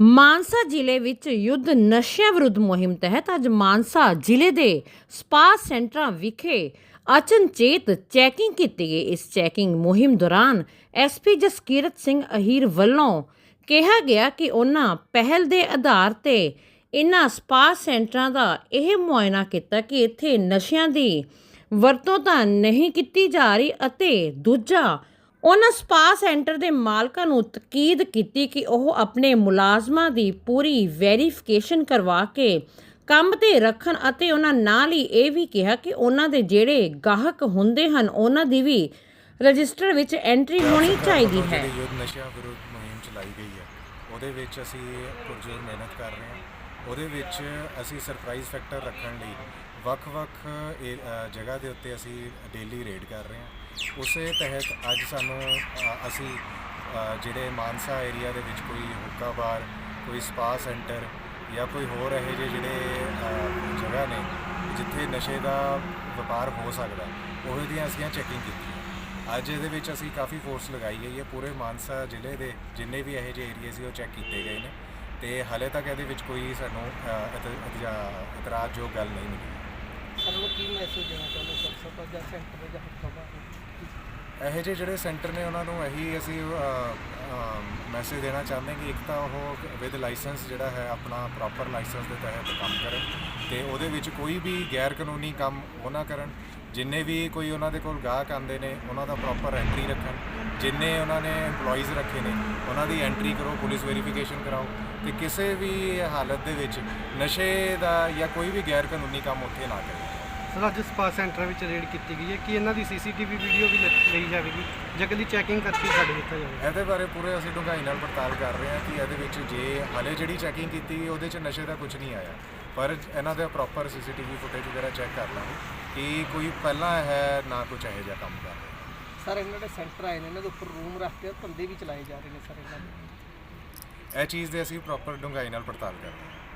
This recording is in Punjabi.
ਮਾਨਸਾ ਜ਼ਿਲ੍ਹੇ ਵਿੱਚ ਯੁੱਧ ਨਸ਼ਿਆਂ ਵਿਰੁੱਧ ਮੁਹਿੰਮ ਤਹਿਤ ਅੱਜ ਮਾਨਸਾ ਜ਼ਿਲ੍ਹੇ ਦੇ ਸਪਾ ਸੈਂਟਰਾਂ ਵਿਖੇ ਅਚਨਚੇਤ ਚੈਕਿੰਗ ਕੀਤੀ ਗਈ। ਇਸ ਚੈਕਿੰਗ ਮੁਹਿੰਮ ਦੌਰਾਨ ਐਸਪੀ ਜਸਕੀਰਤ ਸਿੰਘ ਅਹੀਰ ਵੱਲੋਂ ਕਿਹਾ ਗਿਆ ਕਿ ਉਹਨਾਂ ਪਹਿਲ ਦੇ ਆਧਾਰ ਤੇ ਇਨ੍ਹਾਂ ਸਪਾ ਸੈਂਟਰਾਂ ਦਾ ਇਹ ਮੁਆਇਨਾ ਕੀਤਾ ਕਿ ਇੱਥੇ ਨਸ਼ਿਆਂ ਦੀ ਵਰਤੋਂ ਤਾਂ ਨਹੀਂ ਕੀਤੀ ਜਾ ਰਹੀ ਅਤੇ ਦੂਜਾ ਉਹਨਾਂ ਸਪਾ ਸੈਂਟਰ ਦੇ ਮਾਲਕਾਂ ਨੂੰ ਤਕੀਦ ਕੀਤੀ ਕਿ ਉਹ ਆਪਣੇ ਮੁਲਾਜ਼ਮਾਂ ਦੀ ਪੂਰੀ ਵੈਰੀਫਿਕੇਸ਼ਨ ਕਰਵਾ ਕੇ ਕੰਮ ਤੇ ਰੱਖਣ ਅਤੇ ਉਹਨਾਂ ਨਾਲ ਹੀ ਇਹ ਵੀ ਕਿਹਾ ਕਿ ਉਹਨਾਂ ਦੇ ਜਿਹੜੇ ਗਾਹਕ ਹੁੰਦੇ ਹਨ ਉਹਨਾਂ ਦੀ ਵੀ ਰਜਿਸਟਰ ਵਿੱਚ ਐਂਟਰੀ ਹੋਣੀ ਚਾਹੀਦੀ ਹੈ। ਨਸ਼ਿਆਂ ਵਿਰੁੱਧ ਮੁਹਿੰਮ ਚਲਾਈ ਗਈ ਹੈ। ਉਹਦੇ ਵਿੱਚ ਅਸੀਂ ਪੁਰਜੋਰ ਮਿਹਨਤ ਕਰ ਰਹੇ ਹਾਂ। ਉਹਦੇ ਵਿੱਚ ਅਸੀਂ ਸਰਪ੍ਰਾਈਜ਼ ਫੈਕਟਰ ਰੱਖਣ ਲਈ ਵੱਖ-ਵੱਖ ਏ- ਜਗ੍ਹਾ ਦੇ ਉੱਤੇ ਅਸੀਂ ਡੇਲੀ ਰੇਡ ਕਰ ਰਹੇ ਹਾਂ। ਉਸੇ ਤਹਿਤ ਅੱਜ ਸਾਨੂੰ ਅ, ਅਸੀਂ ਅ, ਜਿਹੜੇ ਮਾਨਸਾ ਏਰੀਆ ਦੇ ਵਿੱਚ ਕੋਈ ਹੁੱਕਾ ਬਾਰ ਕੋਈ ਸਪਾ ਸੈਂਟਰ ਜਾਂ ਕੋਈ ਹੋਰ ਇਹੋ ਜਿਹੇ ਜਿਹੜੇ ਅ, ਜਗ੍ਹਾ ਨੇ ਜਿੱਥੇ ਨਸ਼ੇ ਦਾ ਵਪਾਰ ਹੋ ਸਕਦਾ ਉਹ ਦੀਆਂ ਅਸੀਂ ਚੈਕਿੰਗ ਕੀਤੀ ਹੈ ਅੱਜ ਇਹਦੇ ਵਿੱਚ ਅਸੀਂ ਕਾਫੀ ਫੋਰਸ ਲਗਾਈ ਗਈ ਹੈ। ਪੂਰੇ ਮਾਨਸਾ ਜ਼ਿਲ੍ਹੇ ਦੇ ਜਿੰਨੇ ਵੀ ਇਹੋ ਜਿਹੇ ਏਰੀਆ ਸੀ ਉਹ ਚੈੱਕ ਕੀਤੇ ਗਏ ਨੇ। ਤੇ ਹਾਲੇ ਤੱਕ ਇਹਦੇ ਵਿੱਚ ਕੋਈ ਸਾਨੂੰ ਅ, ਇਤ- ਇਤਜਾ- ਇਤਰਾਜ਼ਯੋਗ ਗੱਲ ਨਹੀਂ ਮਿਲੀ। ਸਰ ਨੂੰ ਕੀ ਮੈਸੇਜ ਦੇਣਾ ਚਾਹੁੰਦੇ ਸਰ ਸਭਾ ਜਾਂ ਸੈਂਟਰ ਜਾਂ ਹੱਥੋਂ ਇਹੋ ਜਿਹੇ ਜਿਹੜੇ ਸੈਂਟਰ ਨੇ, ਉਹਨਾਂ ਨੂੰ ਇਹੀ ਅਸੀਂ ਮੈਸੇਜ ਦੇਣਾ ਚਾਹੁੰਦੇ ਕਿ ਇੱਕ ਤਾਂ ਉਹ ਵਿਦ ਲਾਇਸੈਂਸ ਜਿਹੜਾ ਹੈ, ਆਪਣਾ ਪ੍ਰੋਪਰ ਲਾਇਸੈਂਸ ਦੇ ਤਹਿਤ ਕੰਮ ਕਰਨ ਤੇ ਉਹਦੇ ਵਿੱਚ ਕੋਈ ਵੀ ਗੈਰ ਕਾਨੂੰਨੀ ਕੰਮ ਉਹ ਨਾ ਕਰਨ। ਜਿੰਨੇ ਵੀ ਕੋਈ ਉਹਨਾਂ ਦੇ ਕੋਲ ਗਾਹਕ ਆਉਂਦੇ ਨੇ, ਉਹਨਾਂ ਦਾ ਪ੍ਰੋਪਰ ਐਂਟਰੀ ਰੱਖਣ। ਜਿੰਨੇ ਉਹਨਾਂ ਨੇ EMPLOYEES ਰੱਖੇ ਨੇ, ਉਹਨਾਂ ਦੀ ਐਂਟਰੀ ਕਰੋ, ਪੁਲਿਸ ਵੈਰੀਫਿਕੇਸ਼ਨ ਕਰਾਓ। ਤੇ ਕਿਸੇ ਵੀ ਹਾਲਤ ਦੇ ਵਿੱਚ ਨਸ਼ੇ ਦਾ ਜਾਂ ਕੋਈ ਵੀ ਗੈਰ ਕਾਨੂੰਨੀ ਕੰਮ ਉੱਥੇ ਨਾ ਕਰੇ। ਸਰ ਅੱਜ ਸਪਾ ਸੈਂਟਰ ਵਿੱਚ ਰੇਡ ਕੀਤੀ ਗਈ ਹੈ। ਕਿ ਇਹਨਾਂ ਦੀ ਸੀਸੀਟੀਵੀ ਵੀਡੀਓ ਵੀ ਲ- ਲਈ ਜਾਵੇਗੀ? ਜਾਂ ਕੱਲੀ ਚੈਕਿੰਗ ਕਰਕੇ ਛੱਡ ਦਿੱਤਾ ਜਾਵੇਗਾ। ਇਹਦੇ ਬਾਰੇ ਪੂਰੇ ਅਸੀਂ ਡੂੰਘਾਈ ਨਾਲ ਪੜਤਾਲ ਕਰ ਰਹੇ ਹਾਂ ਕਿ ਇਹਦੇ ਵਿੱਚ ਜੇ ਹਲੇ ਜਿਹੜੀ ਚੈਕਿੰਗ ਕੀਤੀ ਉਹਦੇ 'ਚ ਨਸ਼ੇ ਦਾ ਕੁਝ ਨਹੀਂ ਆਇਆ। ਪਰ ਇਹਨਾਂ ਦਾ ਪ੍ਰੋਪਰ ਸੀਸੀਟੀਵੀ ਫੁਟੇਜ ਵਗੈਰਾ ਚੈੱਕ ਕਰ ਲਾਂਗੇ ਕਿ ਕੋਈ ਪਹਿਲਾਂ ਹੈ ਨਾ ਕੁਝ ਇਹੋ ਜਿਹਾ ਕੰਮ ਕਰ ਰਿਹਾ। ਸਰ ਇਹਨਾਂ ਦੇ ਸੈਂਟਰ ਆਏ ਨੇ ਇਹਨਾਂ ਦੇ ਉੱਪਰ ਰੂਮ ਰੱਖ ਕੇ ਧੰਦੇ ਵੀ ਚਲਾਏ ਜਾ ਰਹੇ ਨੇ ਸਰ ਇਹਨਾਂ ਦੇ। ਇਹ ਚੀਜ਼ ਦੇ ਅਸੀਂ ਪ੍ਰੋਪਰ ਡੂੰਘਾਈ ਨਾਲ ਪੜਤਾਲ ਕਰ ਰਹੇ ਹਾਂ।